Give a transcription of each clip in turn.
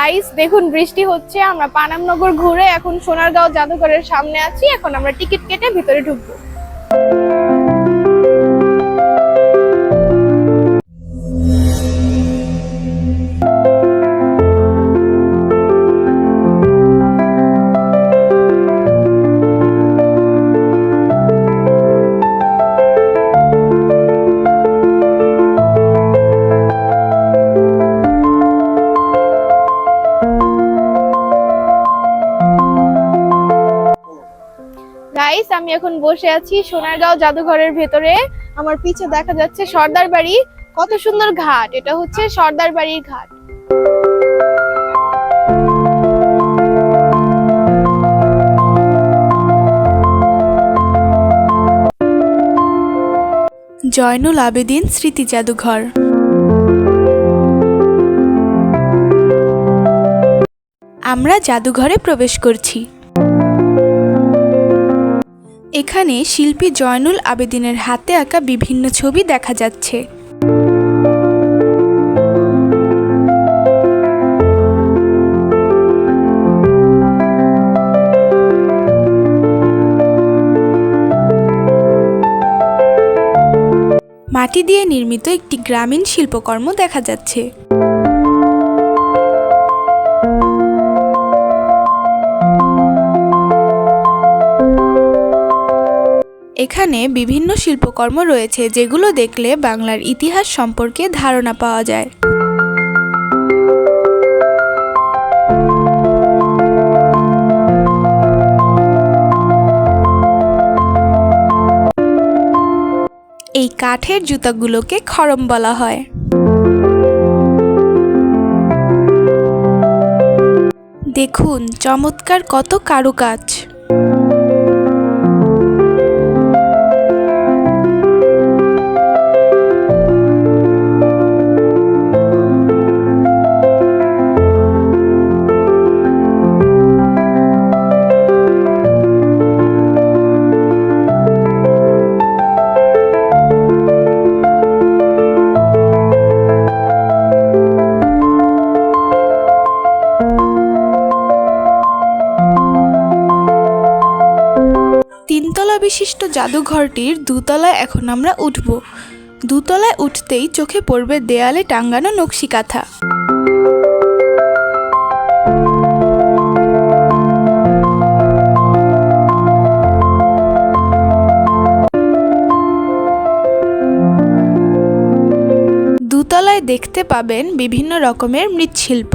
Guys দেখুন, বৃষ্টি হচ্ছে, আমরা পানামনগর ঘুরে এখন সোনারগাঁও জাদুঘরের সামনে আছি, এখন আমরা টিকিট কেটে ভিতরে ঢুকবো। গাইস আমি এখন বসে আছি সোনারগাঁও জাদুঘরের ভেতরে। আমার পিছে দেখা যাচ্ছে সর্দার বাড়ি। কত সুন্দর ঘাট, এটা হচ্ছে সর্দার বাড়ির ঘাট। জয়নুল আবেদিন স্মৃতি জাদুঘর। আমরা জাদুঘরে প্রবেশ করছি। এখানে শিল্পী জয়নুল আবেদিনের হাতে আঁকা বিভিন্ন ছবি দেখা যাচ্ছে। মাটি দিয়ে নির্মিত একটি গ্রামীণ শিল্পকর্ম দেখা যাচ্ছে। এখানে বিভিন্ন শিল্পকর্ম রয়েছে যেগুলো দেখলে বাংলার ইতিহাস সম্পর্কে ধারণা পাওয়া যায়। এই কাঠের জুতাগুলোকে খরম বলা হয়। দেখুন, চমৎকার কত কারুকাজ। জাদুঘরটির দুতলায় এখন আমরা উঠব। দুতলায় উঠতেই চোখে পড়বে দেয়ালে টাঙ্গানো নকশি কাঁথা দুতলায় দেখতে পাবেন বিভিন্ন রকমের মৃৎশিল্প।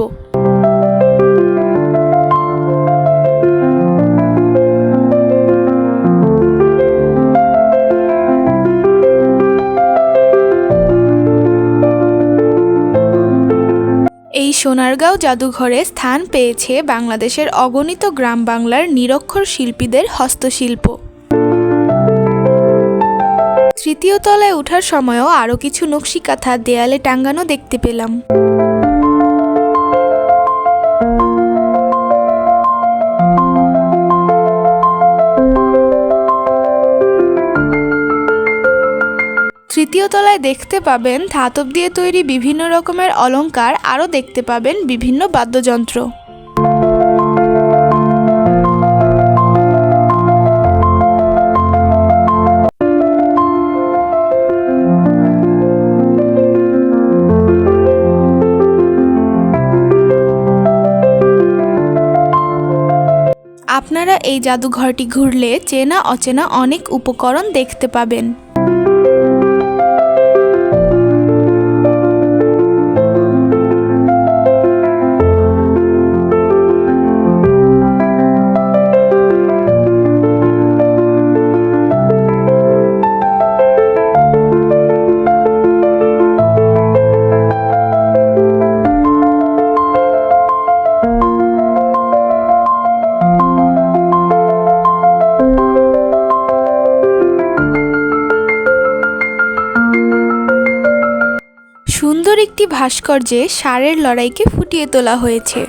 সোনারগাঁও জাদুঘরে স্থান পেয়েছে বাংলাদেশের অগণিত গ্রাম বাংলার নিরক্ষর শিল্পীদের হস্তশিল্প। তৃতীয় তলায় ওঠার সময়ও আরও কিছু নকশিকাথা দেয়ালে টাঙ্গানো দেখতে পেলাম। তৃতীয় তলায় দেখতে পাবেন ধাতব দিয়ে তৈরি বিভিন্ন রকমের অলংকার, আরও দেখতে পাবেন বিভিন্ন বাদ্যযন্ত্র। আপনারা এই জাদুঘরটি ঘুরলে চেনা অচেনা অনেক উপকরণ দেখতে পাবেন। সুন্দর একটি ভাস্কর্যে ষাঁড়ের লড়াইকে ফুটিয়ে তোলা হয়েছে।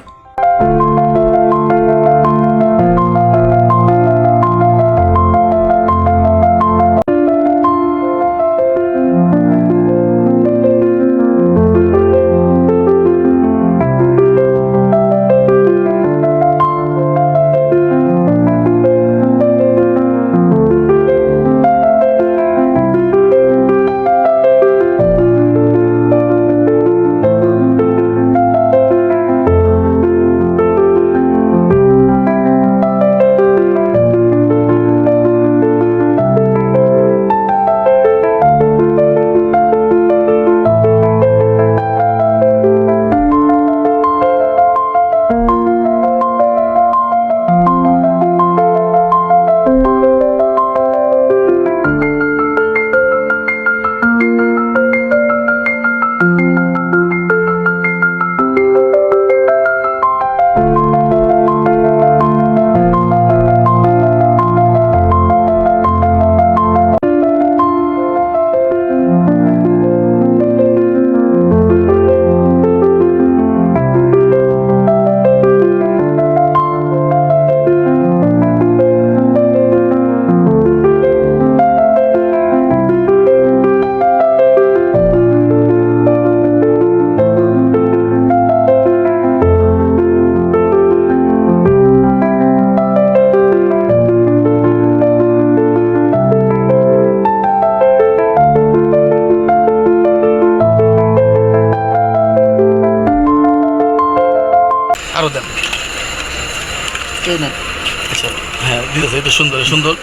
সুন্দর।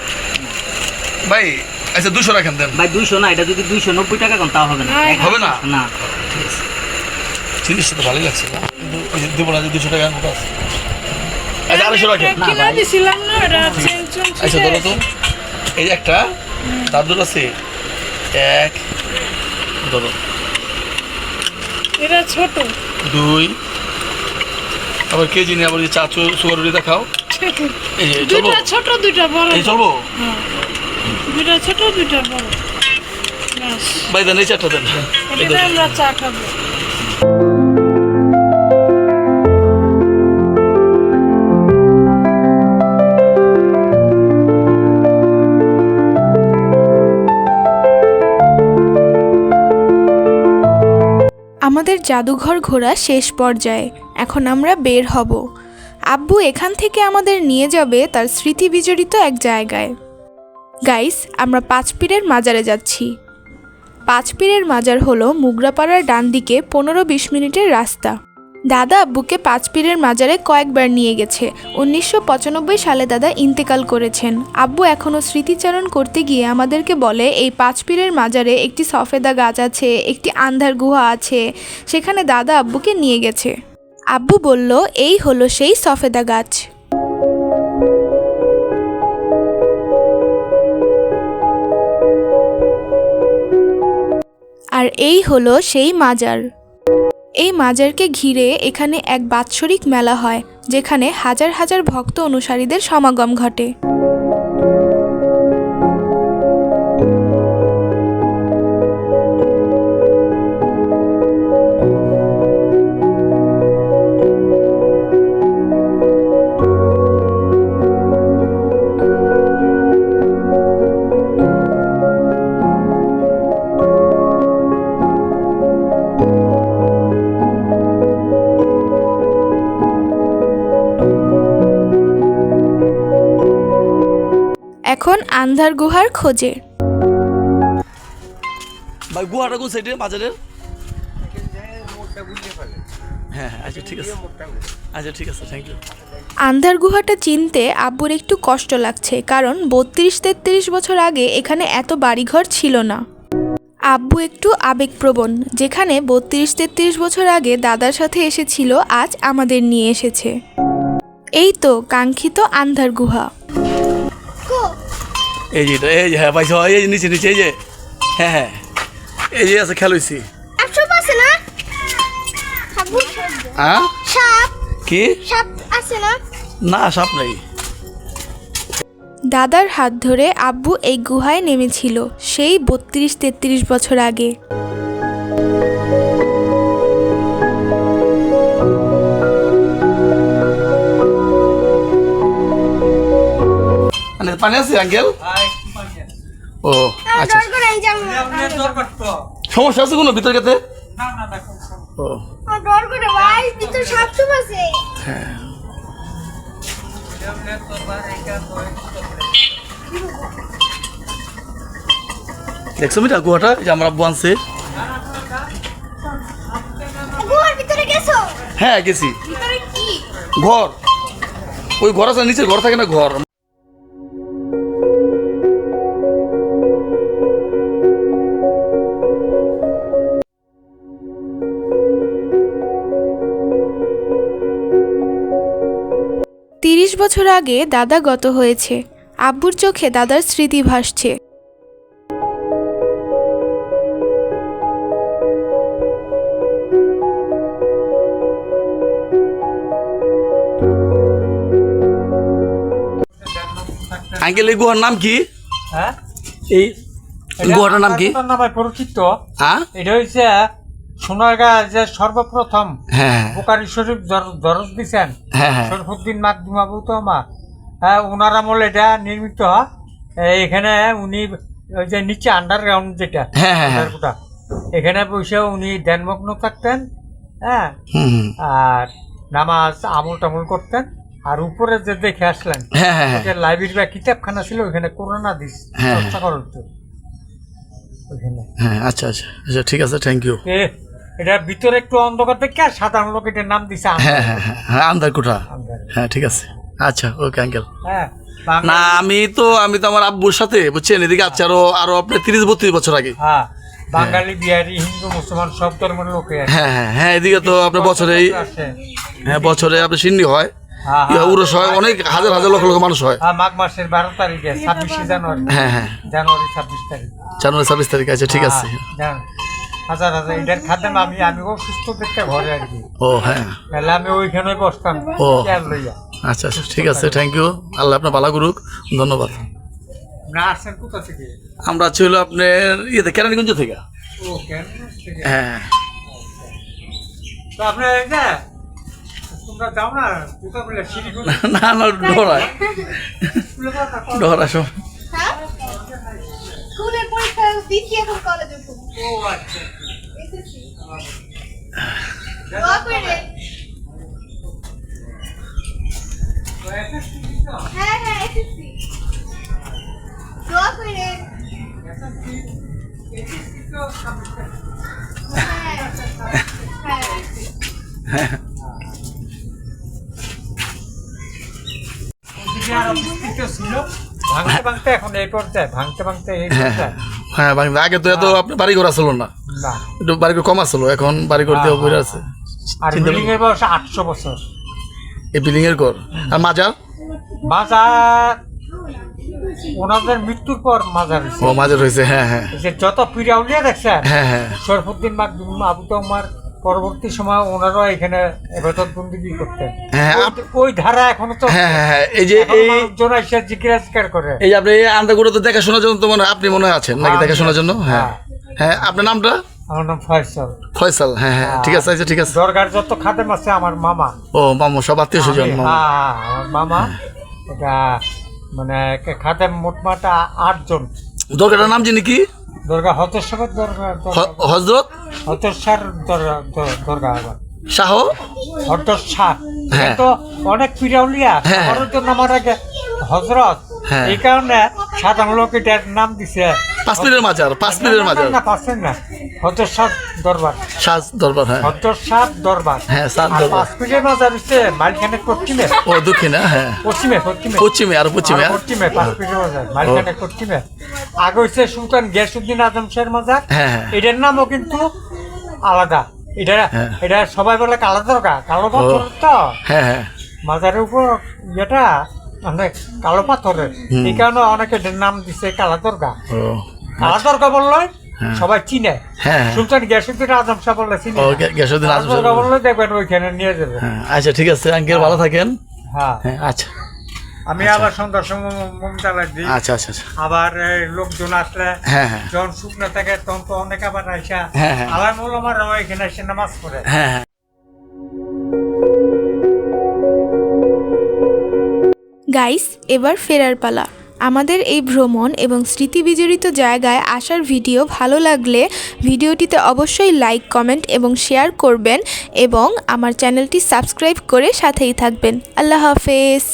ভাই আচ্ছা দুশো রাখেন দেন। ভাই দুইশো না এটা যদি দুইশো নব্বই টাকা কম তাও হবে না। হবে না? না। জিনিসটা তো ভালোই লাগছে ওই যে দেবো না যে দুশো টাকা মতো আছে আচ্ছা আড়াইশো রাখেন। আচ্ছা ধরো তো। এই একটা তার আছে। এক ধরো। এটা ছোট। দুই। আবার কেজি নিয়ে আবার যে চা সুগার দেখাও। দুইটা ছোট দুইটা বড়। এই চলবো? দুইটা ছোট দুইটা বড়। ভাই দেন এই চারটা দেন। আমরা চা খাব। আমাদের জাদুঘর ঘোরা শেষ পর্যায়ে। এখন আমরা বের হব। আব্বু এখান থেকে আমাদের নিয়ে যাবে তার স্মৃতি বিজড়িত এক জায়গায়। গাইস, আমরা পাঁচপীরের মাজারে যাচ্ছি। পাঁচপীরের মাজার হলো মুগরাপাড়ার ডান দিকে পনেরো বিশ মিনিটের রাস্তা। দাদা আব্বুকে পাঁচপীরের মাজারে কয়েকবার নিয়ে গেছে। উনিশশো পঁচানব্বই সালে দাদা ইন্তেকাল করেছেন। আব্বু এখনও স্মৃতিচারণ করতে গিয়ে আমাদেরকে বলে, এই পাঁচপীরের মাজারে একটি সফেদা গাছ আছে, একটি আন্ধার গুহা আছে। সেখানে দাদা আব্বুকে নিয়ে গেছে। আব্বু বলল, এই হলো সেই সফেদা গাছ। আর এই হলো সেই মাজার। এই মাজারকে ঘিরে এখানে এক বাৎসরিক মেলা হয়, যেখানে হাজার হাজার ভক্ত অনুসারীদের সমাগম ঘটে। আন্ধার গুহার খোঁজে। ভাই গুহাটা কোন সাইডে বাজারের? হ্যাঁ হ্যাঁ আচ্ছা ঠিক আছে। আচ্ছা ঠিক আছে থ্যাংক ইউ আন্ধার গুহাটা চিনতে আব্বুর একটু কষ্ট লাগছে কারণ বত্রিশ তেত্রিশ বছর আগে এখানে এত বাড়িঘর ছিল না। আব্বু একটু আবেগপ্রবণ যেখানে বত্রিশ তেত্রিশ বছর আগে দাদার সাথে এসেছিল আজ আমাদের নিয়ে এসেছে। এই তো কাঙ্ক্ষিত আন্ধার গুহা। এই যে এই যে হ্যাঁ পাইছো এই যে নিচে নিচে এই যে হ্যাঁ হ্যাঁ এই যে আছে সাপ আছে না? হ্যাঁ? সাপ। কি? সাপ আছে না? না সাপ নাই। দাদার হাত ধরে আব্বু এই গুহায় নেমেছিল সেই বত্রিশ তেত্রিশ বছর আগে। পানি আছে আঙ্কেল? ও আচ্ছা। সমস্যা আছে কোনো ভিতর গেতে? ও। ডর করে ভাই ভিতরে সাপ সুপ আছে। দেখছ মিটা গুহাটা? যে আমরা আব্বু আনছে। হ্যাঁ গেছি। ঘর। ওই ঘর আছে নিচে ঘর থাকে না ঘর। বছর আগে দাদা গত হয়েছে। আব্বুর চোখে দাদার স্মৃতি ভাসছে। আঙ্কেল এই গুহার নাম কি? হ্যাঁ? এই গুহাটার নাম কি? পরিচিত। হ্যাঁ? এটা হচ্ছে সোনারগাঁ যে সর্বপ্রথম হ্যাঁ। বুকারি শরীফ দর- দরজ দিছেন হ্যাঁ হ্যাঁ। শরফুদ্দিন মাকদুম আবু তোমা হ্যাঁ ওনার আমল এটা নির্মিত। এখানে উনি ওই যে নিচে আন্ডারগ্রাউন্ড যেটা হ্যাঁ। ওটা, এখানে বসে উনি ধ্যানমগ্ন থাকতেন হ্যাঁ। আর নামাজ আমল টামল করতেন। আর উপরে যে দেখে আসলেন যে লাইব্রেরি বা কিতাবখানা ছিল ওখানে করোনা দিস। চর্চা করা ওখানে হ্যাঁ আচ্ছা আচ্ছা আচ্ছা ঠিক আছে থ্যাংক ইউ এটা ভিতরে একটু অন্ধকার দেখে আর সাধারণ লোক এটার নাম দিছে হ্যাঁ হ্যাঁ হ্যাঁ হ্যাঁ আন্দার কোঠা। আন্দার। হ্যাঁ ঠিক আছে। আচ্ছা ওকে আঙ্কেল হ্যাঁ না আমি তো আমি তো আমার আব্বুর সাথে বুঝছেন? এদিকে আছে আরও আরও আপনার তিরিশ বত্রিশ বছর আগে। হ্যাঁ বাঙালি বিহারি হিন্দু মুসলমান সব ধর্মের লোকে হ্যাঁ হ্যাঁ হ্যাঁ এদিকে তো আপনার বছরে আছে। হ্যাঁ বছরে আপনার সিন্নি হয়। হ্যাঁ, হ্যাঁ। উরস হয় অনেক হাজার হাজার লক্ষ লক্ষ মানুষ হয়। হ্যাঁ, মাঘ মাসের বারো তারিখে ছাব্বিশে জানুয়ারি। হ্যাঁ হ্যাঁ। জানুয়ারি ছাব্বিশ তারিখ। জানুয়ারি ছাব্বিশ তারিখ আছে ঠিক আছে। হ্যাঁ, হাজার হাজার এটার খাদ্য আমি আমিও সুস্থ দেখতে ঘরে আর কি। ও হ্যাঁ। তাহলে আমি ওইখানে বসতাম। ও। চেয়ার লইয়া। আচ্ছা আচ্ছা ঠিক আছে থ্যাংক ইউ আল্লাহ আপনার ভালো করুক। ধন্যবাদ। আসছেন কোথা থেকে? আমরা ছিল আপনার ইয়েতে কেরানীগঞ্জ থেকে। ও কেন থেকে? হ্যাঁ। না কোথা না কলেজে? ডরায় সব হ্যাঁ? স্কুলের পরীক্ষা দিচ্ছি এখন কলেজে ও আচ্ছা দোয়া করে তো? হ্যাঁ হ্যাঁ এসেছি। দোয়া করে। তারিখ। হ্যাঁ। হ্যাঁ ওদিকে আরও বিস্তৃত ছিল ভাঙতে ভাঙতে এখন এই পর্যায়ে ভাঙতে ভাঙতে এই হ্যাঁ পর্যায়ে। হ্যাঁ বাংলা আগে তো এত আপনার বাড়ি ঘর আসলো না। না। একটু বাড়ি ঘর কম আসলো এখন বাড়ি ঘর দিয়ে বইরা আছে। আর বিল্ডিং এর বয়স আটশো বছর। এই বিল্ডিং এর ঘর? আর মাজার? মাজার ওনাদের মৃত্যুর পর মাজার হয়েছে। ও মাজার হয়েছে হ্যাঁ হ্যাঁ। যে যত পিরাউলিয়া দেখছেন হ্যাঁ হ্যাঁ। শরফুদ্দিন মাকদুম আবু তোমার পরবর্তী সময় ওনারাও এখানে এবাদত বন্দিগি করতেন। হ্যাঁ, ওই- ধারা এখনও তো হ্যাঁ হ্যাঁ হ্যাঁ এই যে এই মানুষজন এসে জিজ্ঞাসা করে। এই যে আপনি এই আন্দাগুলো তো দেখাশোনার জন্য তো মনে আপনি মনে আছেন নাকি দেখাশোনার জন্য? হ্যাঁ। হ্যাঁ। আপনার নামটা? আমার নাম ফয়সল। ফয়সাল হ্যাঁ হ্যাঁ ঠিক আছে আচ্ছা ঠিক আছে। দরগার যত খাদেম আছে আমার মামা। ও মামু সব আত্মীয় স্বজন মামু। আমার মামা। এটা মানে খাদেম মোটমাটা আটজন। দরগাটার নাম জানি কি? দরগা হতস্বর দরগা হজরত? হতস্বর দরগা আবার। শাহ? শাহ। হ্যাঁ। তো অনেক পিরাউলিয়া। হ্যাঁ। আমার জন্য আমার আগে হজরত। হ্যাঁ। এই কারণে সাধারণ লোক এটার নাম দিছে। পাঁচ মিনিটের মাজার পাঁচ মিনিটের মাজার না শাহ দরবার। সাজ দরবার হ্যাঁ। শাহ দরবার। হ্যাঁ, শাহ দরবার। পাঁচ মিনিটের মাজার হচ্ছে মালখানে পশ্চিমে। ও দক্ষিণে হ্যাঁ। পশ্চিমে পশ্চিমে। পশ্চিমে আর পশ্চিমে আর পশ্চিমে পাঁচ মিনিটের মাজার মালখানে পশ্চিমে। আগে হচ্ছে সুলতান আজম শাহের মাজার। হ্যাঁ হ্যাঁ। এটার নামও কিন্তু আলাদা। এটা হ্যাঁ। এটা সবাই বলে কালো দরগা। কালো পাথর তো। হ্যাঁ হ্যাঁ। মাজারের উপর ইয়েটা মানে কালো পাথরের। এই কারণে অনেকে নাম দিছে কালা দরগা ও কালা দরগা বললে হ্যাঁ। সবাই চিনে। হ্যাঁ। সুলতান গিয়াসুদ্দিন আজম শাহ বললে চিনে। গ্যাসুদ্দিন আজম সাহেব। বললে। দেখবেন ওইখানে নিয়ে যাবে। হ্যাঁ আচ্ছা ঠিক আছে আঙ্কেল ভালো থাকেন। হ্যাঁ। আচ্ছা। আমি আবার সন্ধ্যার সময় মোম জ্বালাই দিই আচ্ছা আচ্ছা আচ্ছা। আবার লোকজন আসলে যখন শুকনো থাকে তখন তো অনেক আবার আইসা হ্যাঁ। আলাম আমার এখানে এসে নামাজ পড়ে। গাইস, এবার ফেরার পালা। আমাদের এই ভ্রমণ এবং স্মৃতি বিজড়িত জায়গায় আসার ভিডিও ভালো লাগলে ভিডিওটিতে অবশ্যই লাইক, কমেন্ট এবং শেয়ার করবেন এবং আমার চ্যানেলটি সাবস্ক্রাইব করে সাথেই থাকবেন। আল্লাহ হাফেজ।